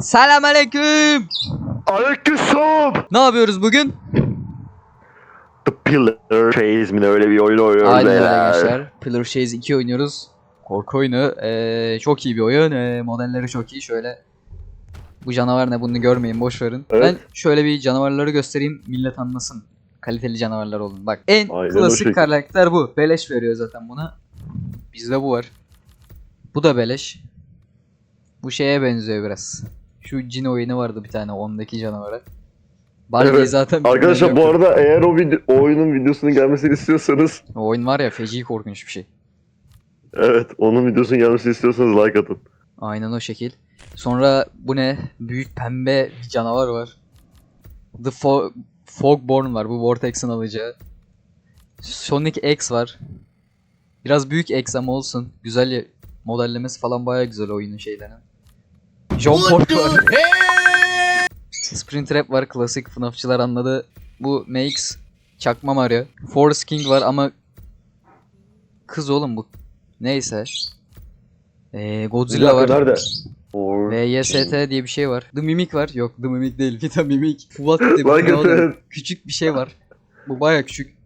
Selamünaleyküm. Aleykümselam. Ne yapıyoruz bugün? The Pillar Chase mi öyle bir oyun oynuyoruz Aynen öyle gençler. Pillar Chase 2 oynuyoruz. Korku oyunu. Ee, çok iyi bir oyun. Ee, modelleri çok iyi. Şöyle bu canavar ne bunu görmeyin boş verin. Evet. Ben şöyle bir canavarları göstereyim millet anlasın. Kaliteli canavarlar olun. Bak en Aynen klasik şekil. karakter bu. Beleş veriyor zaten buna. Bizde bu var. Bu da beleş. Bu şeye benziyor biraz. Şu cin oyunu vardı bir tane ondaki canavara. Barbie'yi Evet. zaten Arkadaşlar bu arada eğer o, video, o oyunun videosunun gelmesini istiyorsanız. O oyun var ya feci korkunç bir şey. evet onun videosunun gelmesini istiyorsanız like atın. Aynen o şekil. Sonra bu ne? Büyük pembe bir canavar var. The Fo Fogborn var. Bu Vortex'in alacağı. Sonic X var. Biraz büyük X ama olsun. Güzel modellemesi falan baya güzel oyunun şeylerinin. John Port var. Springtrap var. Klasik FNAF'çılar anladı. Bu Makes Çakma Mario. Forest King var ama kız oğlum bu. Neyse. Ee, Bir Godzilla var. nerede? Or... Ve YST diye bir şey var. The Mimic var. Yok The Mimic değil. Vita Mimic. The bu Like ne. Küçük bir şey var. Bu baya küçük.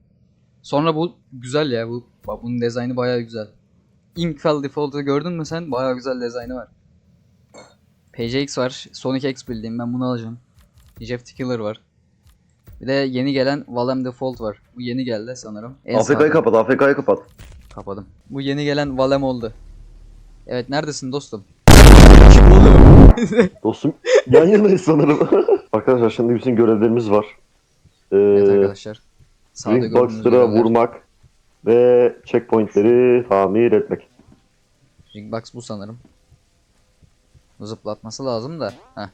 Sonra bu güzel ya. Bu bak bunun dizaynı baya güzel. Inkfell Default'u gördün mü sen? Baya güzel dizaynı var. PJX var. Sonic X bildiğim ben bunu alacağım. Jeff Killer var. Bir de yeni gelen Valem Default var. Bu yeni geldi sanırım. AFK'yı kapat AFK'yı kapat. Kapadım. Bu yeni gelen Valem oldu. Evet neredesin dostum? Kim oğlum? Dostum yan yanayız sanırım. Arkadaşlar şimdi bütün görevlerimiz var. Ee, Evet arkadaşlar. Ring Boxer'a vurmak ve checkpointleri tamir etmek. Ringbox bu sanırım. Zıplatması lazım da. Heh.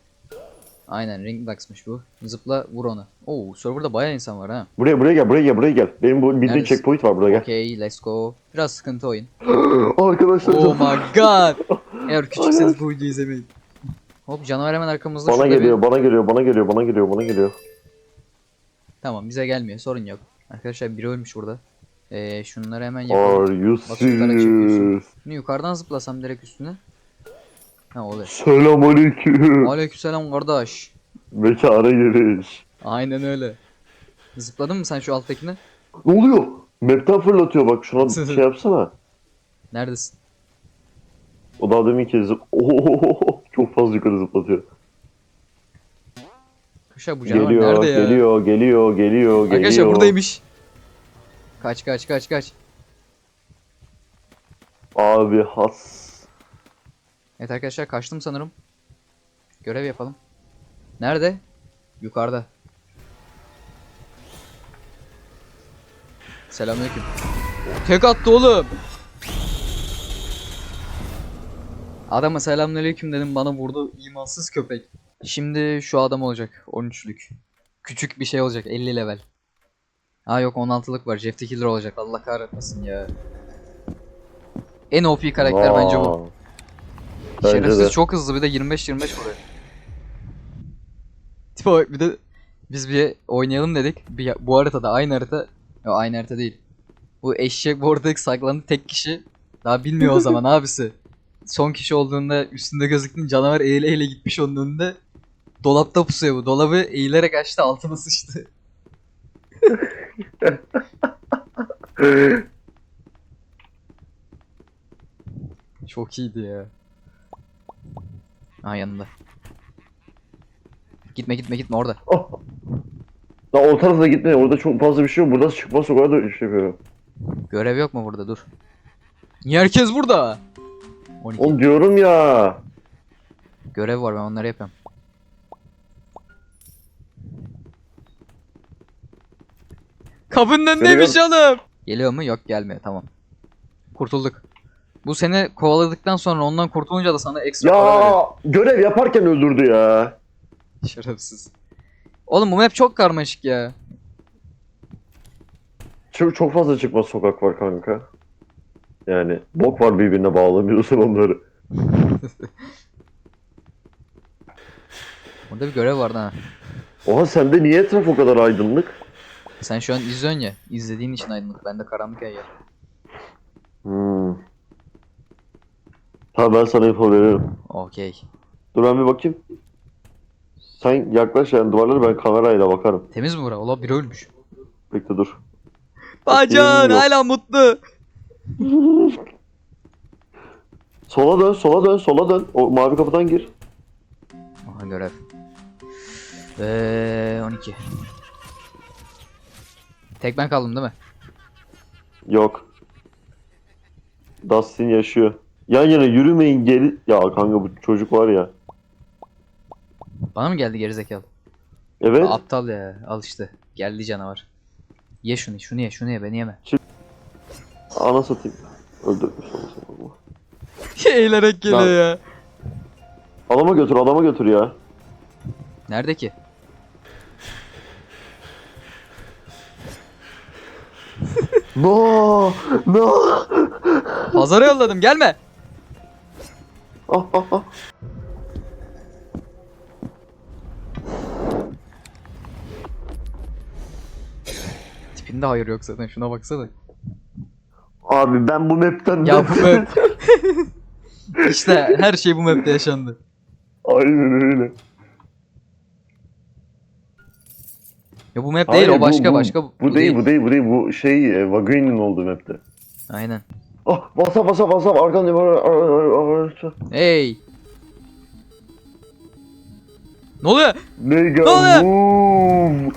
Aynen Ringbox'mış bu. Zıpla vur onu. Oo serverda bayağı insan var ha. Buraya buraya gel buraya gel buraya gel. Benim bu bildiğin Neredesin? checkpoint var buraya gel. Okay let's go. Biraz sıkıntı oyun. Arkadaşlar Oh my god. Eğer küçükseniz bu videoyu izlemeyin. Hop canavar hemen arkamızda bana şurada bir- geliyor bana geliyor bana geliyor bana geliyor bana geliyor. Tamam bize gelmiyor sorun yok. Arkadaşlar biri ölmüş burada. Ee, şunları hemen yapalım. Are you serious? Yukarıdan zıplasam direkt üstüne. Ha oluyor. Selamünaleyküm. Aleykümselam kardeş. Mekana giriş. Aynen öyle. Zıpladın mı sen şu alttakine? Ne oluyor? Map'ten fırlatıyor bak şuna şey yapsana. Neredesin? O daha demin kez Oho, çok fazla yukarı zıplatıyor. Kuşa bu canavar Geliyor, nerede ya? geliyor, geliyor, geliyor, geliyor. Arkadaşlar buradaymış. Kaç kaç kaç kaç. Abi has. Evet arkadaşlar kaçtım sanırım. Görev yapalım. Nerede? Yukarıda. Selamünaleyküm. Tek attı oğlum. Adama selamünaleyküm dedim bana vurdu imansız köpek. Şimdi şu adam olacak 13'lük. Küçük bir şey olacak 50 level. Ha yok 16'lık var Jeff Killer olacak Allah kahretmesin ya. En OP karakter bence bu. Bence Şerefsiz de. çok hızlı bir de 25-25 vuruyor. Tipe bak bir de biz bir oynayalım dedik. Bir, bu haritada aynı harita. Yok aynı harita değil. Bu eşek Vortex saklandı tek kişi. Daha bilmiyor o zaman abisi. Son kişi olduğunda üstünde gözüktüğün canavar eğile eğile gitmiş onun önünde. Dolapta pusuyor bu. Dolabı eğilerek açtı altına sıçtı. Çok iyiydi ya. Ha yanında. Gitme gitme gitme orada. Ah. Lan o tarafa gitme. Orada çok fazla bir şey yok. Burada çıkma sokağa da iş yapıyor. Görev yok mu burada dur. Niye herkes burada? 12. Oğlum diyorum ya. Görev var ben onları yapıyorum. Kapının önündeymiş oğlum. Geliyor mu? Yok gelmiyor tamam. Kurtulduk. Bu seni kovaladıktan sonra ondan kurtulunca da sana ekstra para veriyor. Ya görev yaparken öldürdü ya. Şerefsiz. Oğlum bu map çok karmaşık ya. Çok, çok fazla çıkma sokak var kanka. Yani bok var birbirine bağlamıyorsun onları. Burada bir görev vardı ha. Oha sende niye etraf o kadar aydınlık? Sen şu an izliyorsun ya. İzlediğin için aydınlık. Bende karanlık her yer. Hmm. Tamam ben sana info veririm. Okey. Dur ben bir bakayım. Sen yaklaş yani duvarlara ben kamerayla bakarım. Temiz mi bura? Ola biri ölmüş. Bekle dur. Bacan yok. hala mutlu. Sola dön, sola dön, sola dön. O mavi kapıdan gir. Aha görev. Eee 12. Tek ben kaldım değil mi? Yok. Dustin yaşıyor. Yan yana yürümeyin geri. Ya kanka bu çocuk var ya. Bana mı geldi gerizekalı? Evet. Aptal ya. Al işte. Geldi canavar. Ye şunu, şunu ye, şunu ye, beni yeme. Ana satayım. Öldürmüş olmasın. Eğilerek geliyor ya. Adama götür, adama götür ya. Nerede ki? No! No! Pazara yolladım, gelme. Ah ah ah. Tipinde hayır yok zaten, şuna baksana. Abi ben bu map'ten Ya bu map. işte her şey bu map'te yaşandı. Aynen öyle. Ya bu map Hayır, değil, o bu- başka bu- başka. Bu, değil, bu değil, bu değil. Bu şey, e, Vaguin'in olduğu map'te. Aynen. Ah, basa basa basa arkamda var. ar- ar- ar- ar- Hey. Ne oluyor? Mega Ne oluyor? move.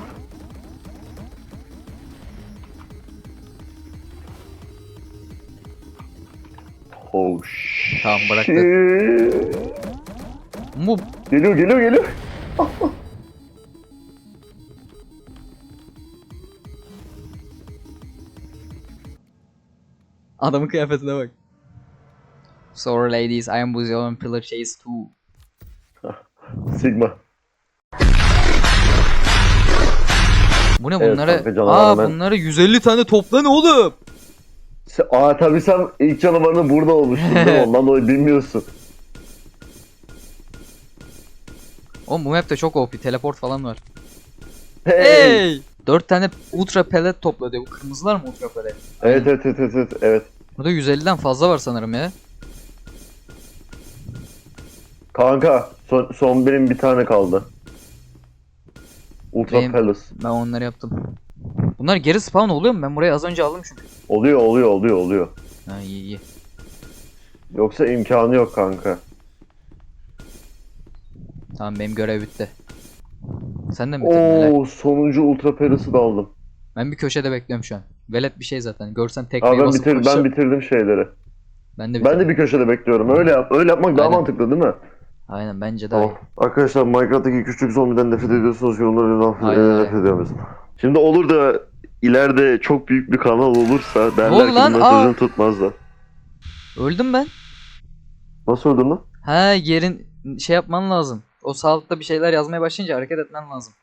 Oh shit. Tamam, bıraktı. Bu Geliyor geliyor geliyor. adamın kıyafetine bak. Sorry ladies, I am Buzio on Pillar Chase 2. Sigma. Bu ne Evet, bunlara? canavar Aa hemen- bunlara 150 tane topla ne oğlum? Sen, aa tabii sen ilk canavarını burada olmuştun değil mi? Ondan dolayı bilmiyorsun. Oğlum bu map'te çok OP, teleport falan var. Hey. Hey! 4 tane ultra pellet topla diyor. Bu kırmızılar mı ultra pellet? Evet evet evet evet evet. evet. Burada 150'den fazla var sanırım ya. Kanka son, son benim bir tane kaldı. Ultra Benim- Palace. Ben onları yaptım. Bunlar geri spawn oluyor mu? Ben burayı az önce aldım çünkü. Oluyor oluyor oluyor oluyor. Ha iyi iyi. Yoksa imkanı yok kanka. Tamam benim görev bitti. Sen de mi bitirdin helal? Oo sonuncu Ultra Palace'ı da aldım. Ben bir köşede bekliyorum şu an. Velet bir şey zaten. Görsen tekmeyi ben, basıp bitir, ben bitirdim şeyleri. Ben de bitirdim. Ben de bir köşede bekliyorum. Öyle yap. Öyle yapmak daha Aynen. mantıklı değil mi? Aynen bence iyi. Tamam. Arkadaşlar Minecraft'taki küçük zombiden nefret ediyorsunuz. Yorumlarından Aynen öyle. nefret ediyor musun? Şimdi olur da ileride çok büyük bir kanal olursa derler ki lan? bu mesajını Aa! tutmazlar. Öldüm ben. Nasıl öldün lan? Ha yerin şey yapman lazım. O sağlıkta bir şeyler yazmaya başlayınca hareket etmen lazım.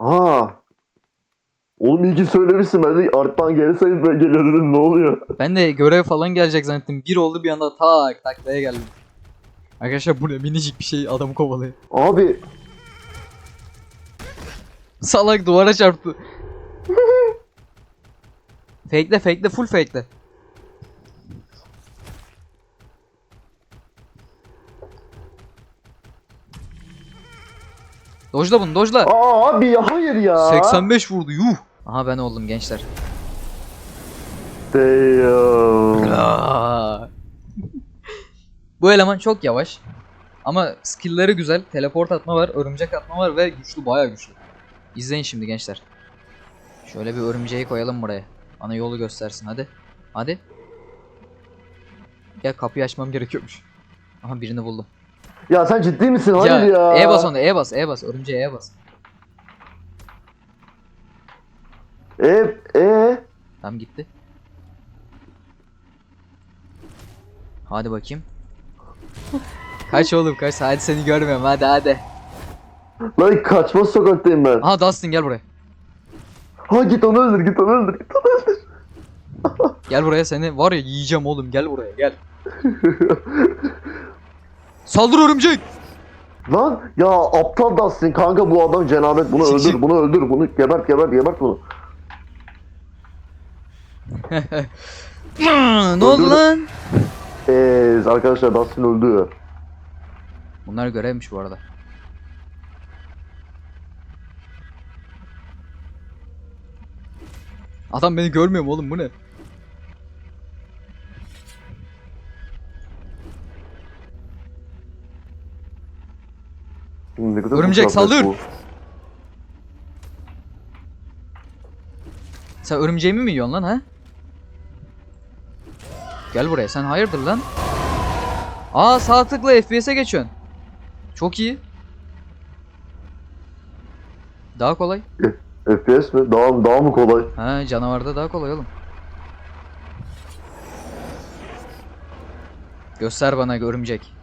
Aa. Oğlum iyi ki söylemişsin. Ben de arttan geri sayıp böyle geliyor dedim. Ne oluyor? Ben de görev falan gelecek zannettim. Bir oldu bir anda tak taklaya geldim. Arkadaşlar bu ne minicik bir şey adamı kovalıyor. Abi Salak duvara çarptı. fakele fakele full fakele. Dojla bunu dojla. Aa abi ya hayır ya. 85 vurdu yuh. Aha ben oldum gençler. Damn. Bu eleman çok yavaş. Ama skill'leri güzel. Teleport atma var, örümcek atma var ve güçlü bayağı güçlü. İzleyin şimdi gençler. Şöyle bir örümceği koyalım buraya. Bana yolu göstersin hadi. Hadi. Ya kapıyı açmam gerekiyormuş. Aha birini buldum. Ya sen ciddi misin? Hayır ya. E bas onu, E bas, E bas. Örümceğe E bas. E e Tam gitti. Hadi bakayım. Kaç oğlum kaç. Hadi seni görmüyorum hadi hadi. Lan kaçma sokaktayım ben. Aha Dustin gel buraya. Ha git onu öldür git onu öldür git onu öldür. Gel buraya seni var ya yiyeceğim oğlum gel buraya gel. Saldır örümcek. Lan ya aptal Dustin kanka bu adam cenabet bunu öldür bunu öldür bunu gebert gebert gebert bunu. ne oldu lan? Eee arkadaşlar Dustin öldü. Bunlar görevmiş bu arada. Adam beni görmüyor mu oğlum bu ne? Ne kadar Örümcek, uzaklaştı saldır! bu. Sen örümceğimi mi yiyorsun lan ha? Gel buraya sen hayırdır lan? Aa sağ tıkla FPS'e geçiyorsun. Çok iyi. Daha kolay. FPS mi? Daha, daha mı kolay? Ha canavarda daha kolay oğlum. Göster bana örümcek.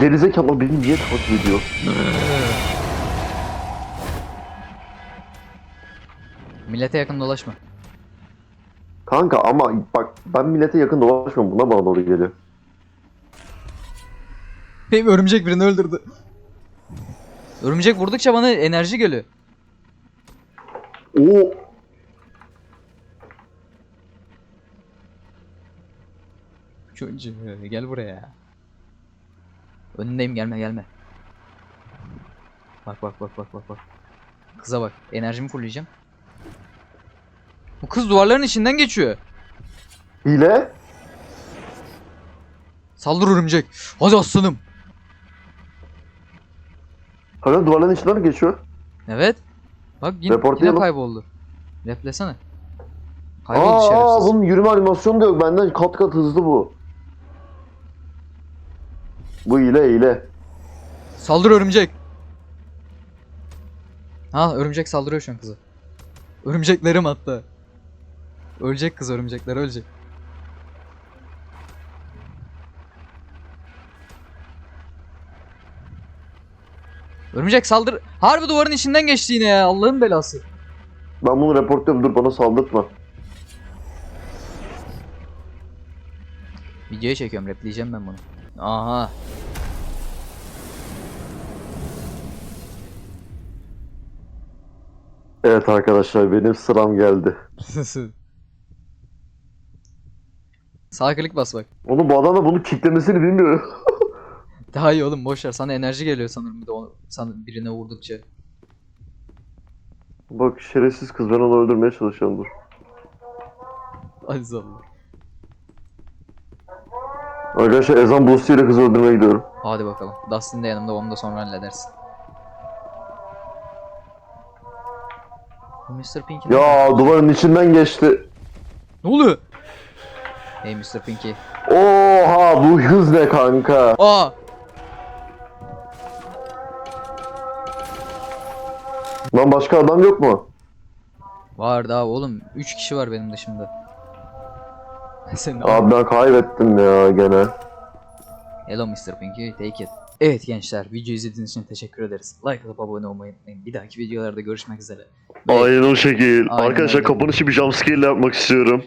Gerizekalı beni niye takip ediyor? Millete yakın dolaşma. Kanka ama bak ben millete yakın dolaşmıyorum. Buna bana doğru geliyor. Benim örümcek birini öldürdü. Örümcek vurdukça bana enerji geliyor. Oo. Çocuğu gel buraya. Önündeyim gelme gelme. Bak bak bak bak bak bak. Kıza bak. Enerjimi fullleyeceğim. Bu kız duvarların içinden geçiyor. Hile? Saldır örümcek. Hadi aslanım. Kanka duvarların içinden mi geçiyor? Evet. Bak yine, yine kayboldu. Replesene. Kayboldu Aa, şerefsiz. bunun yürüme animasyonu da yok. Benden kat kat hızlı bu. Bu hile hile. Saldır örümcek. Ha örümcek saldırıyor şu an kızı. Örümceklerim hatta. Ölecek kız örümcekler ölecek. Örümcek saldır. Harbi duvarın içinden geçti yine ya. Allah'ın belası. Ben bunu reportluyorum. Dur bana saldırtma. Videoya çekiyorum. Repleyeceğim ben bunu. Aha. Evet arkadaşlar benim sıram geldi. Sağ klik bas bak. Onu bu adam da bunu kicklemesini bilmiyor. Daha iyi oğlum boş ver. Sana enerji geliyor sanırım bir de onu, sana birine vurdukça. Bak şerefsiz kız ben onu öldürmeye çalışıyorum dur. Aziz Allah. Arkadaşlar ezan boostu ile kızı öldürmeye gidiyorum. Hadi bakalım. Dustin de yanımda onu da sonra halledersin. Mr. Pinky ne? Ya duvarın içinden geçti. Ne oluyor? Hey Mr. Pinky. Oha bu hız ne kanka? Aa! Lan başka adam yok mu? Var daha oğlum. 3 kişi var benim dışımda. Sen Abi ben kaybettim ya gene. Hello Mr. Pinky, take it. Evet gençler, video izlediğiniz için teşekkür ederiz. Like atıp abone olmayı unutmayın. Bir dahaki videolarda görüşmek üzere. Aynen o şekil. Aynen Arkadaşlar öyle. kapanışı bir jumpscare ile yapmak istiyorum.